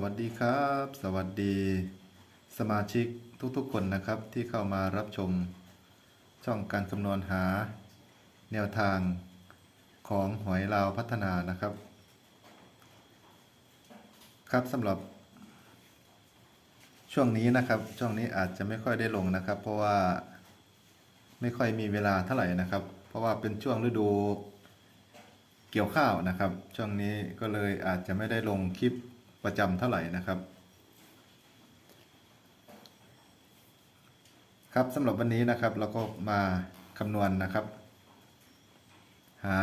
วัสดีครับ สวัสดี สมาชิกทุกๆคนนะครับที่เข้ามารับชม ช่องการคำนวณหา แนวทางของหวยลาวพัฒนานะครับ ครับสำหรับ ช่วงนี้นะครับ ช่วงนี้อาจจะไม่ค่อยได้ลงนะครับ เพราะว่าไม่ค่อยมีเวลาเท่าไหร่นะครับ เพราะว่าเป็นช่วงฤดูเกี่ยวข้าวนะครับ ช่วงนี้ก็เลยอาจจะไม่ได้ลงคลิป ประจำเท่าไหร่นะครับ ครับสำหรับวันนี้นะครับเราก็มาคำนวณนะครับ หา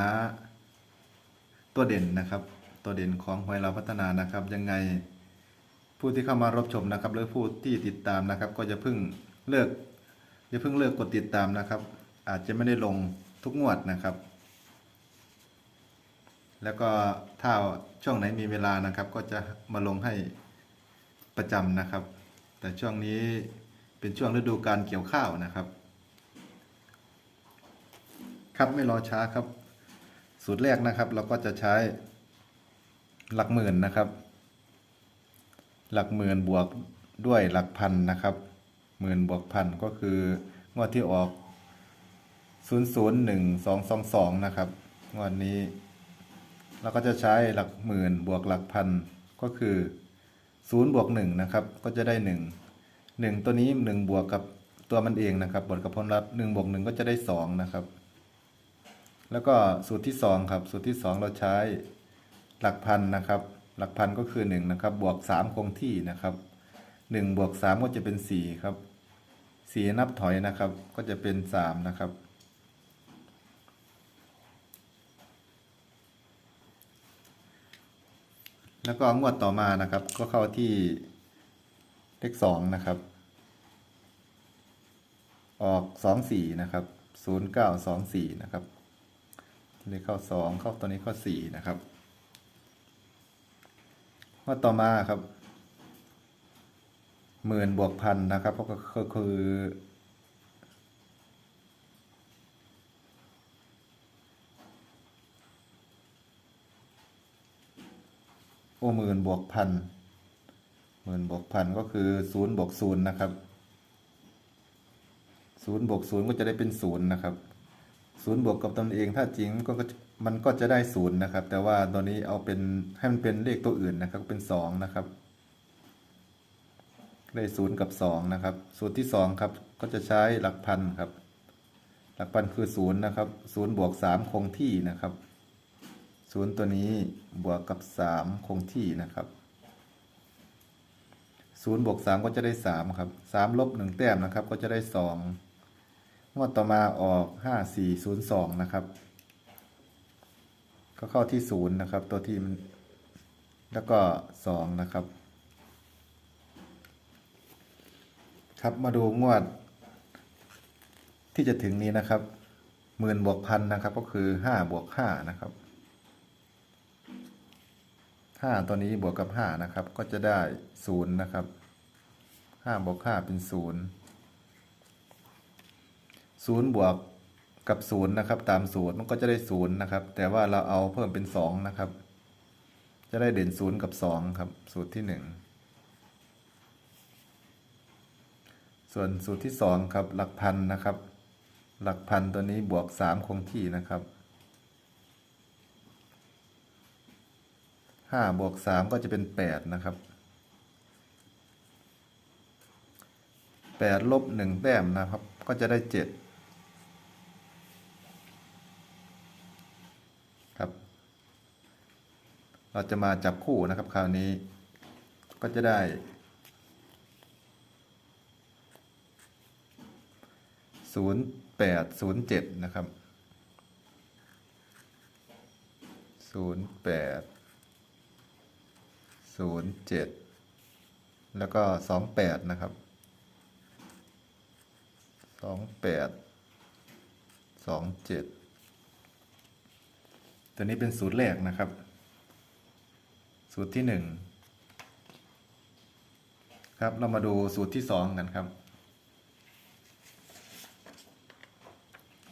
ตัวเด่นนะครับ ตัวเด่นของหวยเราพัฒนานะครับ ยังไงผู้ที่เข้ามารับชมนะครับ หรือผู้ที่ติดตามนะครับ ก็จะเพิ่งเลิกอย่าเพิ่งเลิกกดติดตามนะครับ อาจจะไม่ได้ลงทุกงวดนะครับ แล้วก็ถ้าช่วงไหนมีเวลานะครับ ก็จะมาลงให้ประจำนะครับ แต่ช่วงนี้เป็นช่วงฤดูการเกี่ยวข้าวนะครับ ครับไม่รอช้าครับ สูตรแรกนะครับ เราก็จะใช้หลักหมื่นนะครับ หลักหมื่นบวกด้วยหลักพันนะครับหมื่นบวกพันก็คืองวดที่ออก 001222 นะครับ งวดนี้ เราก็จะใช้หลักหมื่นบวกหลักพันก็คือ0บวก1นะครับก็จะได้ 1 1 ตัวนี้ 1 บวกกับตัวมันเองนะครับบวกกับผลลัพธ์1บวก1ก็จะได้ 2 นะครับ แล้วก็สูตรที่ 2 ครับ สูตรที่ 2 เราใช้หลักพันนะครับ หลักพันก็คือ 1 นะครับ บวก 3 คงที่นะครับ 1 บวก 3 ก็จะเป็น 4 ครับ 4 นับถอยนะครับ ก็จะเป็น 3 นะครับ แล้วก็งวดต่อมานะครับ ก็เข้าที่เลขสองนะครับ ออกสองสี่นะครับศูนย์เก้าสองสี่นะครับเลขเข้าสองเข้าตัวนี้เข้าสี่นะครับงวดต่อมาครับหมื่นบวกพันนะครับก็ก็คือ โอ้หมื่นบวกพันหมื่นบวกพันก็คือศูนย์บวกศูนย์นะครับศูนย์บวกศูนย์ก็จะได้เป็นศูนย์นะครับศูนย์บวกกับตนเองถ้าจริงก็มันก็จะได้ศูนย์นะครับ แต่ว่าตอนนี้เอาเป็นให้มันเป็นเลขตัวอื่นนะครับเป็นสองนะครับได้ศูนย์กับสองนะครับ สูตรที่สองครับก็จะใช้หลักพันครับ หลักพันคือศูนย์นะครับศูนย์บวกสามคงที่นะครับ ศูนย์ตัวนี้บวกกับสามคงที่นะครับศูนย์บวกสามก็จะได้สามครับสามลบหนึ่งแต้มนะครับ ก็จะได้สองงวดต่อมาออกห้าสี่ศูนย์สองนะครับ ก็เข้าที่ศูนย์นะครับ ตัวที่มันแล้วก็สองนะครับ ครับมาดูงวด ที่จะถึงนี้นะครับหมื่นบวกพันนะครับ ก็คือห้าบวกห้านะครับ ห้าตัวนี้บวกกับห้านะครับ ก็จะได้ศูนย์นะครับห้าบวกห้าเป็นศูนย์ศูนย์บวกกับศูนย์นะครับ ตามสูตรมันก็จะได้ศูนย์นะครับ แต่ว่าเราเอาเพิ่มเป็นสองนะครับ จะได้เด่นศูนย์กับสองครับ สูตรที่หนึ่งส่วนสูตรที่สองครับ หลักพันนะครับ หลักพันตัวนี้บวกสามคงที่นะครับ ห้าบวกสามก็จะเป็นแปดนะครับแปดลบหนึ่งแต้มนะครับ ก็จะได้เจ็ดครับ เราจะมาจับคู่นะครับ คราวนี้ก็จะได้ศูนย์แปดศูนย์เจ็ดนะครับศูนย์แปด ศูนย์เจ็ดแล้วก็สองแปดนะครับสองแปดสองเจ็ดตัวนี้เป็นสูตรแรกนะครับ สูตรที่หนึ่งครับเรามาดูสูตรที่สองกันครับ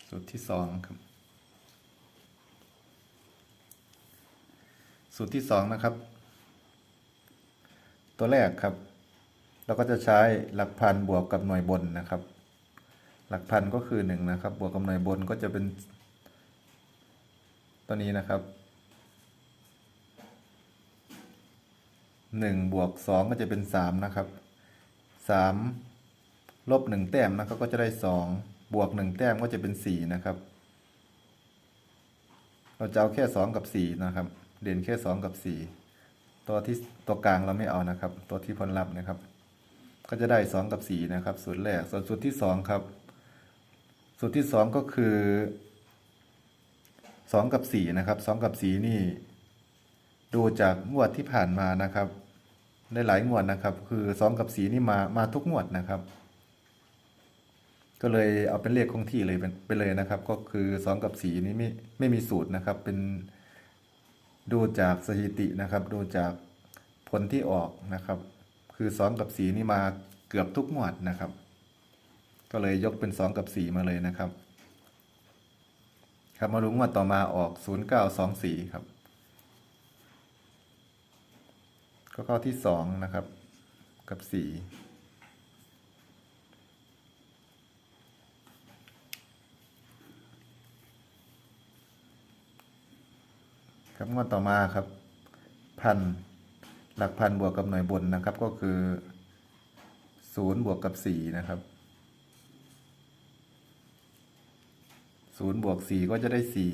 สูตรที่สองครับ สูตรที่สองนะครับ ตัวแรกครับ เราก็จะใช้หลักพันบวกกับหน่วยบนนะครับ หลักพันก็คือหนึ่งนะครับ บวกกับหน่วยบนก็จะเป็น ตัวนี้นะครับหนึ่งบวกสองก็จะเป็นสามนะครับสามลบหนึ่งแต้มนะครับก็จะได้สองบวกหนึ่งแต้มก็จะเป็นสี่นะครับ เราจะเอาแค่สองกับสี่นะครับ เด่นแค่สองกับสี่ ตัวที่ตัวกลางเราไม่เอานะครับ ตัวที่ผลลัพธ์นะครับ ก็จะได้สองกับสี่นะครับ สูตรแรก ส่วนสูตรที่สองครับ สูตรที่สองก็คือสองกับสี่นะครับสองกับสีนี่ ดูจากงวดที่ผ่านมานะครับได้หลายงวดนะครับ คือสองกับสีนี่มามาทุกงวดนะครับ ก็เลยเอาเป็นเลขคงที่เลยเป็นไปเลยนะครับ ก็คือสองกับสีนี้ไม่ไม่มีสูตรนะครับ เป็น ดูจากสถิตินะครับ ดูจากผลที่ออกนะครับ คือสองกับสีนี่มาเกือบทุกงวดนะครับ ก็เลยยกเป็นสองกับสีมาเลยนะครับ ครับมาดูงวดต่อมาออกศูนย์เก้าสองสี่ครับ ก็ข้อที่สองนะครับ กับสี่ ครับงวดต่อมาครับพันหลักพันบวกกับหน่วยบนนะครับ ก็คือศูนย์บวกกับสี่นะครับศูนย์บวกสี่ก็จะได้สี่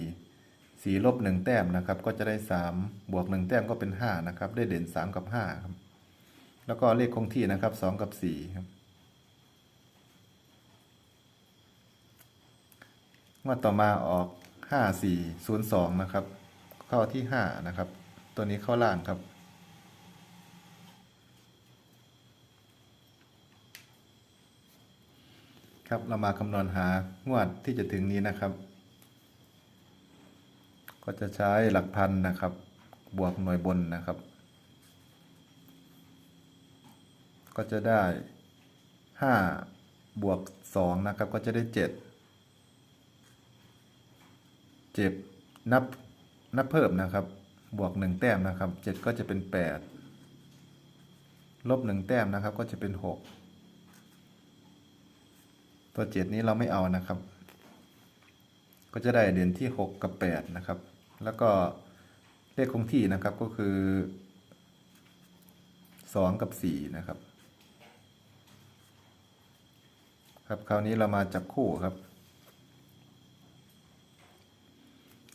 สี่ลบหนึ่งแต้มนะครับ ก็จะได้สามบวกหนึ่งแต้มก็เป็นห้านะครับ ได้เด่นสามกับห้าครับ แล้วก็เลขคงที่นะครับสองกับสี่ครับงวดต่อมาออกห้าสี่ศูนย์สองนะครับ ข้าที่ห้านะครับ ตัวนี้เข้าล่างครับ ครับเรามาคำนวณหางวดที่จะถึงนี้นะครับ ก็จะใช้หลักพันนะครับ บวกหน่วยบนนะครับ ก็จะได้ห้าบวกสองนะครับ ก็จะได้เจ็ดเจ็บนับ นับเพิ่มนะครับ บวกหนึ่งแต้มนะครับเจ็ดก็จะเป็นแปดลบหนึ่งแต้มนะครับ ก็จะเป็นหกตัวเจ็ดนี้เราไม่เอานะครับ ก็จะได้เด่นที่หกกับแปดนะครับ แล้วก็เลขคงที่นะครับก็คือสองกับสี่นะครับ ครับคราวนี้เรามาจับคู่ครับ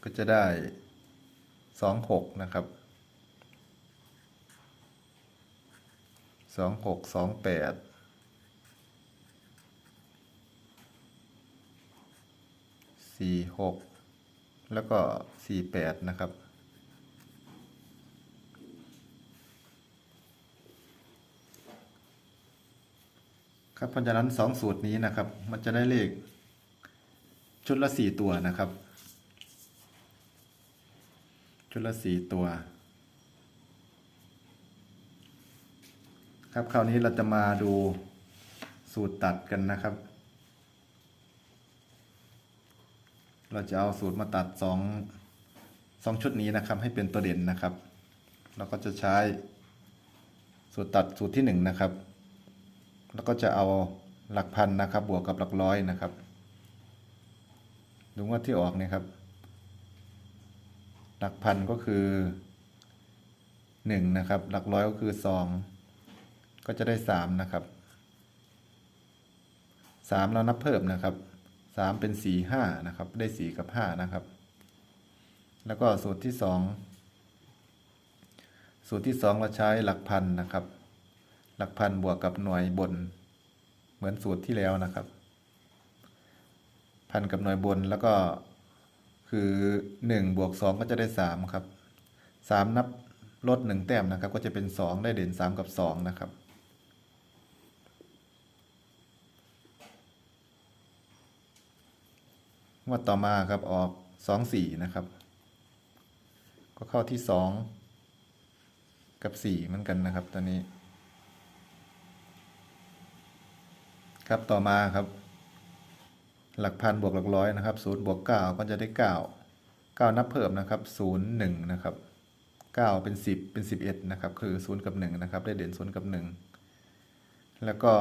ก็จะได้ สองหกนะครับสองหกสองแปดสี่หกแล้วก็สี่แปดนะครับครับเพราะฉะนั้นสองสูตรนี้นะครับ มันจะได้เลขชุดละสี่ตัวนะครับ ชุดละสี่ตัว ครับคราวนี้เราจะมาดูสูตรตัดกันนะครับ เราจะเอาสูตรมาตัดสองสองชุดนี้นะครับ ให้เป็นตัวเด่นนะครับ เราก็จะใช้สูตรตัดสูตรที่หนึ่งนะครับ แล้วก็จะเอาหลักพันนะครับ บวกกับหลักร้อยนะครับดูว่าที่ออกเนี่ยครับ หลักพันก็คือหนึ่งนะครับ หลักร้อยก็คือสองก็จะได้สามนะครับสามเรานับเพิ่มนะครับสามเป็นสี่ห้านะครับ ได้สี่กับห้านะครับ แล้วก็สูตรที่สองสูตรที่สองเราใช้หลักพันนะครับ หลักพันบวกกับหน่วยบน เหมือนสูตรที่แล้วนะครับ พันกับหน่วยบนแล้วก็ คือหนึ่งบวกสองก็จะได้สามครับสามนับลดหนึ่งแต้มนะครับ ก็จะเป็นสองได้เด่นสามกับสองนะครับงวดต่อมาครับออกสองสี่นะครับ ก็เข้าที่สองกับสี่เหมือนกันนะครับ ตอนนี้ ครับต่อมาครับ หลักพันบวกหลักร้อยนะครับศูนย์บวกเก้าก็จะได้เก้าเก้านับเพิ่มนะครับศูนย์หนึ่งนะครับเก้าเป็นสิบเป็นสิบเอ็ดนะครับคือศูนย์กับหนึ่งนะครับ ได้เด่นศูนย์กับหนึ่งแล้วก็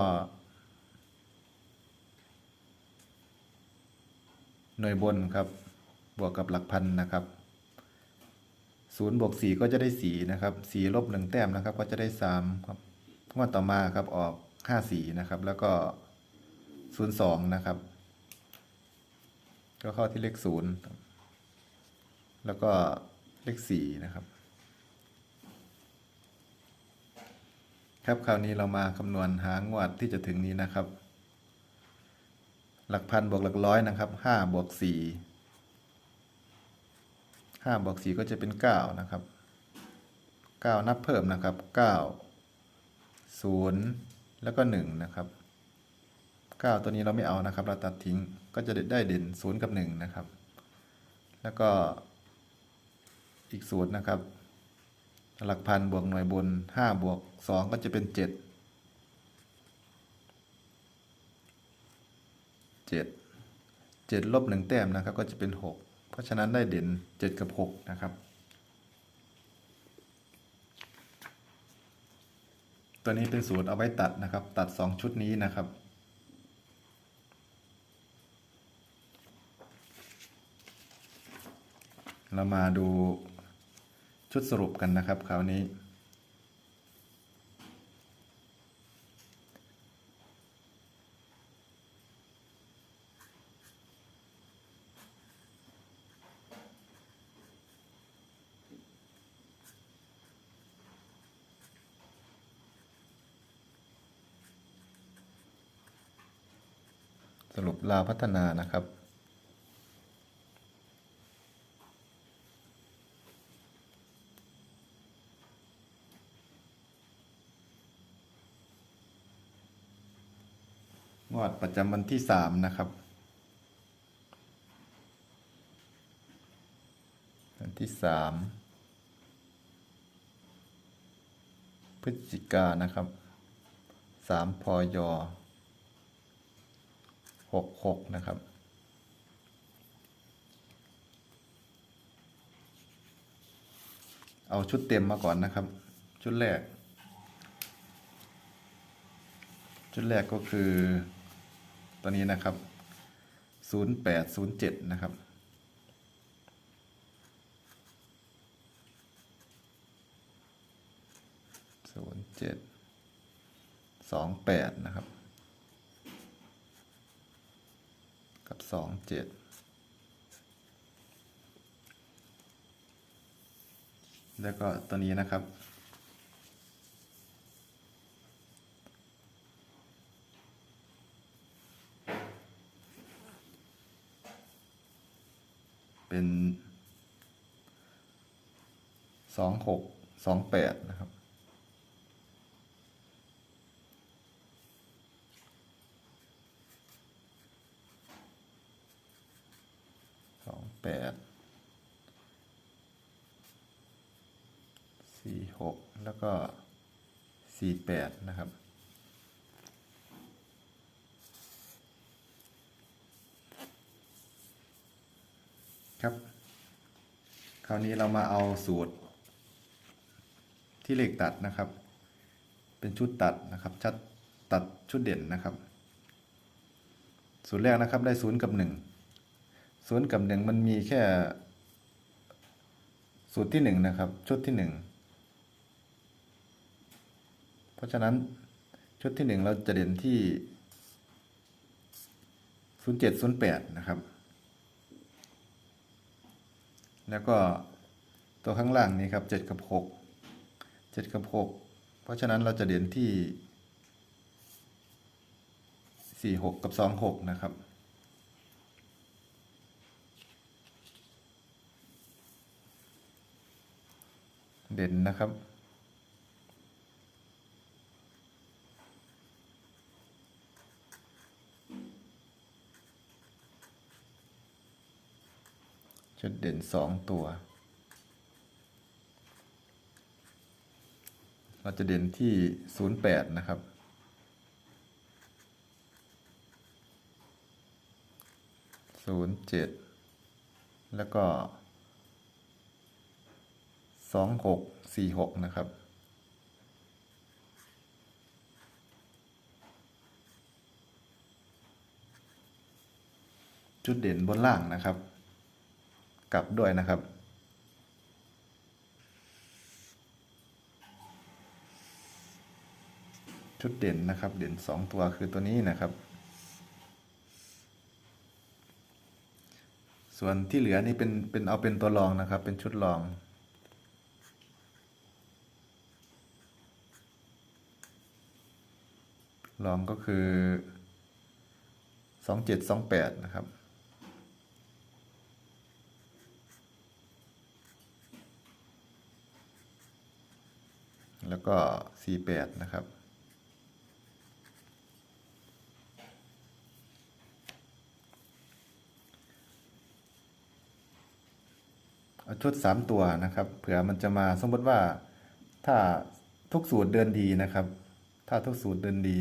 หน่วยบนครับบวกกับหลักพันนะครับศูนย์บวกสี่ก็จะได้สี่นะครับสี่ลบหนึ่งแต้มนะครับ ก็จะได้สามครับงวดต่อมาครับออกห้าสี่นะครับ แล้วก็ศูนย์สองนะครับ ก็เข้าที่เลขศูนย์แล้วก็เลขสี่นะครับ ครับคราวนี้เรามาคำนวณหางวดที่จะถึงนี้นะครับ หลักพันบวกหลักร้อยนะครับห้าบวกสี่ห้าบวกสี่ก็จะเป็นเก้านะครับเก้านับเพิ่มนะครับเก้าศูนย์แล้วก็หนึ่งนะครับเก้าตัวนี้เราไม่เอานะครับ เราตัดทิ้ง ก็จะได้เด่นศูนย์กับหนึ่งนะครับ แล้วก็อีกศูนย์นะครับ หลักพันบวกหน่วยบนห้าบวกสองก็จะเป็นเจ็ดเจ็ดเจ็ดลบหนึ่งแต้มนะครับก็จะเป็นหกเพราะฉะนั้นได้เด่นเจ็ดกับหกนะครับ ตัวนี้เป็นสูตรเอาไว้ตัดนะครับ ตัดสองชุดนี้นะครับ เรามาดูชุดสรุปกันนะครับคราวนี้ สรุปลาวพัฒนานะครับ วดประจำวันที่สามนะครับวันที่สามพฤศจิกานะครับสามพยหกหกนะครับเอาชุดเต็มมาก่อนนะครับ ชุดแรก ชุดแรกก็คือ ตัวนี้นะครับ 0807 นะครับ ศูนย์เจ็ดสองแปดนะครับ กับสองเจ็ดแล้วก็ตัวนี้นะครับ เป็นสองหกสองแปดนะครับ สองแปด สี่หก แล้วก็สี่แปดนะครับ ครับ คราวนี้เรามาเอาสูตร ที่เลขตัดนะครับ เป็นชุดตัดนะครับชัดตัดชุดเด่นนะครับ สูตรแรกนะครับได้ศูนย์กับหนึ่งศูนย์กับหนึ่งมันมีแค่ สูตรที่หนึ่งนะครับ ชุดที่หนึ่งเพราะฉะนั้นชุดที่หนึ่งเราจะเด่นที่ศูนย์เจ็ดศูนย์แปดนะครับ แล้วก็ตัวข้างล่างนี้ครับเจ็ดกับหกเจ็ดกับหกเพราะฉะนั้นเราจะเด่นที่สี่หกกับสองหกนะครับเด่นนะครับ ชุดเด่นสองตัว เราจะเด่นที่ศูนย์แปดนะครับศูนย์เจ็ดแล้วก็สองหกสี่หกนะครับจุดเด่นบนล่างนะครับ กลับด้วยนะครับ ชุดเด่นนะครับ เด่นสองตัวคือตัวนี้นะครับ ส่วนที่เหลือนี่เป็นเป็นเอาเป็นตัวรองนะครับ เป็นชุดรองรองก็คือสองเจ็ดสองแปดนะครับ แล้วก็สี่แปดนะครับ เอาชุดสามตัวนะครับ เผื่อมันจะมาสมมติว่าถ้าทุกสูตรเดินดีนะครับ ถ้าทุกสูตรเดินดี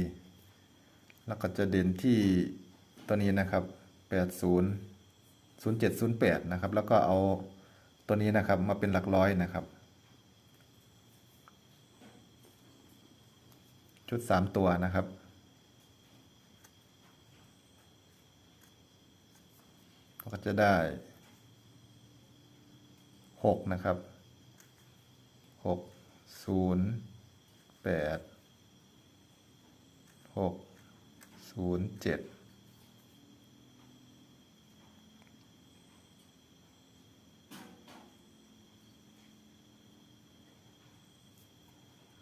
แล้วก็จะเด่นที่ตัวนี้นะครับแปดศูนย์ศูนย์เจ็ดศูนย์แปดนะครับ แล้วก็เอาตัวนี้นะครับมาเป็นหลักร้อยนะครับ ชุดสามตัวนะครับ ก็จะได้หกนะครับหกศูนย์แปดหกศูนย์เจ็ด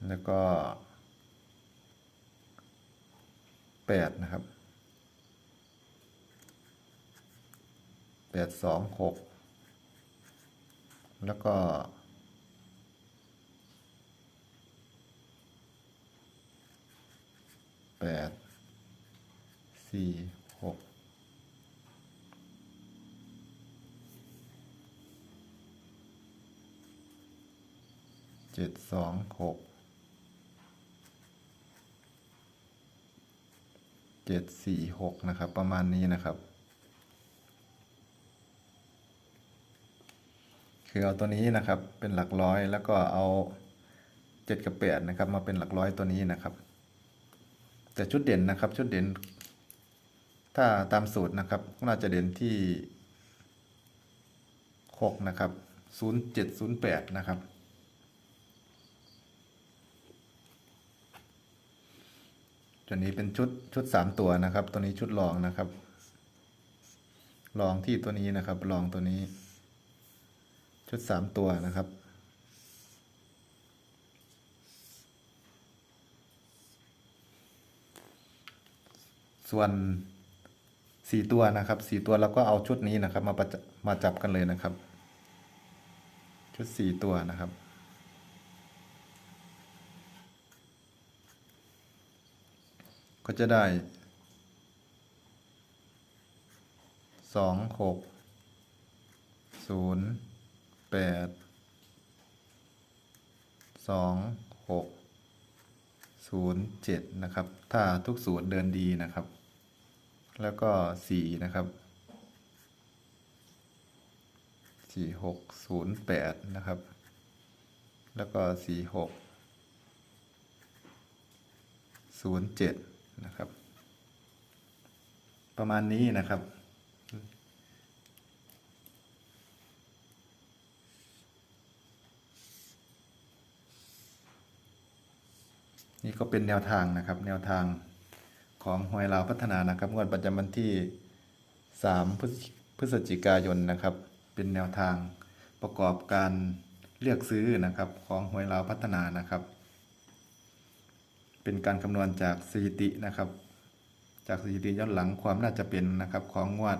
แล้วก็ แปดนะครับแปดสองหกแล้วก็แปดสี่หกเจ็ดสองหก เจ็ดสี่หกนะครับ ประมาณนี้นะครับ คือเอาตัวนี้นะครับเป็นหลักร้อยแล้วก็เอาเจ็ดกับแปดนะครับ มาเป็นหลักร้อยตัวนี้นะครับ แต่ชุดเด่นนะครับ ชุดเด่น ถ้าตามสูตรนะครับก็น่าจะเด่นที่หกนะครับศูนย์เจ็ดศูนย์แปดนะครับ ตัวนี้เป็นชุดชุดสามตัวนะครับ ตัวนี้ชุดรองนะครับรองที่ตัวนี้นะครับรองตัวนี้ ชุดสามตัวนะครับ ส่วนสี่ตัวนะครับสี่ตัวเราก็เอาชุดนี้นะครับ มาประมาจับกันเลยนะครับ ชุดสี่ตัวนะครับ ก็จะได้สองหกศูนย์แปดสองหกศูนย์เจ็ดนะครับ ถ้าทุกสูตรเดินดีนะครับ แล้วก็สี่นะครับสี่หกศูนย์แปดนะครับ แล้วก็สี่หกศูนย์เจ็ด นะครับ ประมาณนี้นะครับ นี่ก็เป็นแนวทางนะครับ แนวทางของหวยลาวพัฒนานะครับงวดประจำวันที่ 3 พฤศจิพฤศจิกายนนะครับ เป็นแนวทางประกอบการเลือกซื้อนะครับของหวยลาวพัฒนานะครับ เป็นการคำนวณจากสถิตินะครับ จากสถิติย้อนหลังความน่าจะเป็นนะครับของงวด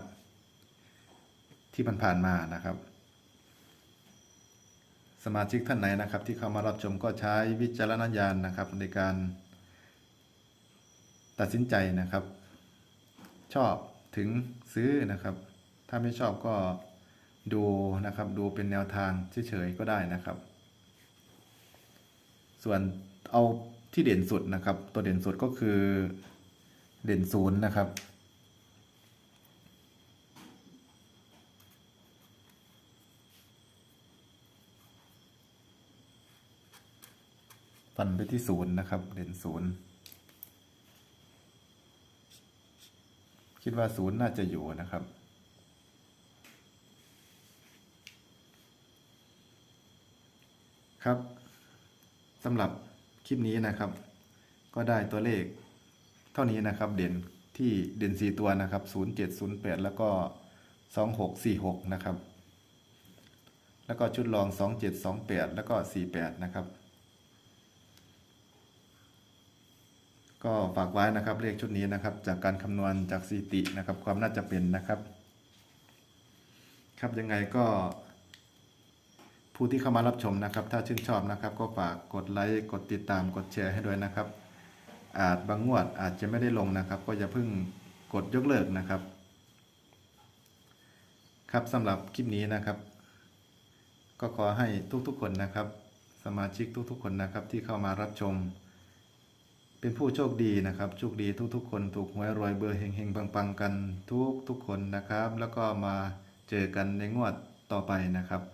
ที่ผ่านๆมานะครับ สมาชิกท่านไหนนะครับ ที่เข้ามารับชมก็ใช้วิจารณญาณนะครับ ในการตัดสินใจนะครับ ชอบถึงซื้อนะครับ ถ้าไม่ชอบก็ดูนะครับ ดูเป็นแนวทางเฉยๆก็ได้นะครับ ส่วนเอา ที่เด่นสุดนะครับ ตัวเด่นสุดก็คือเด่นศูนย์นะครับ ฟันไปที่ศูนย์นะครับ เด่นศูนย์คิดว่าศูนย์น่าจะอยู่นะครับครับสำหรับ คลิปนี้นะครับ ก็ได้ตัวเลขเท่านี้นะครับ เด่นที่เด่นสีตัวนะครับ 0708 แล้วก็ 2646 นะครับ แล้วก็ชุดรอง 2728 แล้วก็ 48 นะครับ ก็ฝากไว้นะครับเลขชุดนี้นะครับ จากการคำนวณจากสถิตินะครับ ความน่าจะเป็นนะครับ ครับยังไงก็ ผู้ที่เข้ามารับชมนะครับ ถ้าชื่นชอบนะครับ ก็ฝากกดไลค์กดติดตามกดแชร์ให้ด้วยนะครับ อาจบางงวดอาจจะไม่ได้ลงนะครับ ก็อย่าเพิ่งกดยกเลิกนะครับ ครับสำหรับคลิปนี้นะครับ ก็ขอให้ทุกๆคนนะครับ สมาชิกทุกๆคนนะครับที่เข้ามารับชม เป็นผู้โชคดีนะครับโชคดีทุกๆ คนถูกหวยรวยเบอร์เฮงๆปังๆกันทุกทุกๆคนนะครับ แล้วก็มาเจอกันในงวดต่อไปนะครับ